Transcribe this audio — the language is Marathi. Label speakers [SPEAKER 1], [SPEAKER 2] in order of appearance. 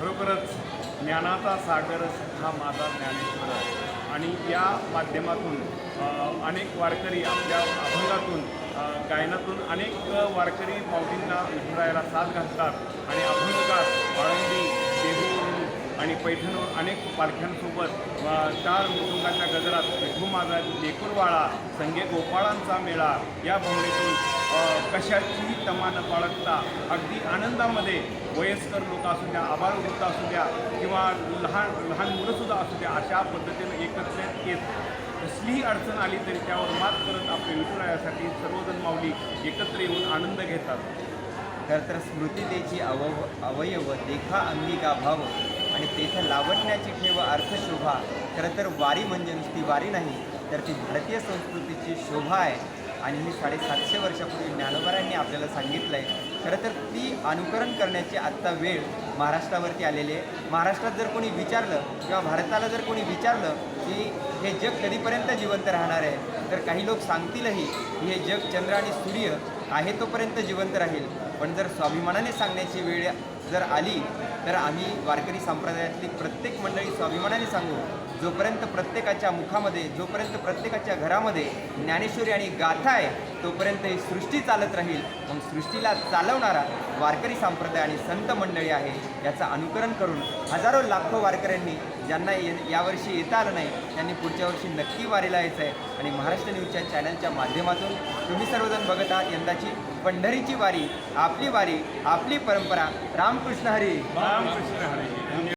[SPEAKER 1] खरोखरच ज्ञानाचा सागर हा माझा ज्ञानेश्वर आणि या माध्यमातून अनेक वारकरी आपल्या अभंगातून गायनातून अनेक वारकरी माऊलींना विठुरायाला साथ घालतात. आणि अभंगात आळंदी आणि पैठणवर अनेक पालख्यांसोबत चार मृदुंगाच्या गजरात विठू माझा लेकूरवाळा संगे गोपाळांचा मेळा या भावनेतून कशाचीही तमा न बाळगता अगदी आनंदामध्ये वयस्कर लोक असू द्या आबालवृद्ध असू द्या किंवा लहान लहान मुलंसुद्धा असू द्या अशा पद्धतीनं एकत्रित येत कसलीही अडचण आली तरी त्यावर मात करत आपल्या विठुरायासाठी सर्वजण माऊली एकत्र येऊन आनंद घेतात.
[SPEAKER 2] तर स्मृतितेची त्याची अवव अवयव देखा अंगिका भाव आणि तेथे लावण्याची ठेव अर्थशोभा खरं तर वारी म्हणजे नुसती वारी नाही तर ती भारतीय संस्कृतीची शोभा आहे. आणि ही साडेसातशे वर्षापूर्वी ज्ञानोबारांनी आपल्याला सांगितलं आहे खरं तर ती अनुकरण करण्याची आत्ता वेळ महाराष्ट्रावरती आलेली आहे. महाराष्ट्रात जर कोणी विचारलं किंवा भारताला जर कोणी विचारलं की हे जग कधीपर्यंत जिवंत राहणार आहे? तर काही लोक सांगतीलही की हे जग चंद्र आणि सूर्य आहे तोपर्यंत जिवंत राहील. पण जर स्वाभिमानाने सांगण्याची वेळ जर आली तर आम्ही वारकरी संप्रदायातली प्रत्येक मंडळी स्वाभिमानाने सांगू जोपर्यंत प्रत्येकाच्या मुखामध्ये जोपर्यंत प्रत्येकाच्या घरामध्ये ज्ञानेश्वरी आणि गाथा आहे तोपर्यंत ही सृष्टी चालत राहील. मग सृष्टीला चालवणारा वारकरी संप्रदाय आणि संत मंडळी आहे याचं अनुकरण करून हजारो लाखो वारकऱ्यांनी ज्यांना ये यावर्षी येता आलं नाही त्यांनी पुढच्या वर्षी नक्की वारीला यायचं आहे आणि महाराष्ट्र न्यूजच्या चॅनलच्या माध्यमातून तुम्ही सर्वजण बघत आहात यंदाची पंढरीची वारी आपली वारी आपली परंपरा. रामकृष्ण हरी.
[SPEAKER 1] रामकृष्ण हरी.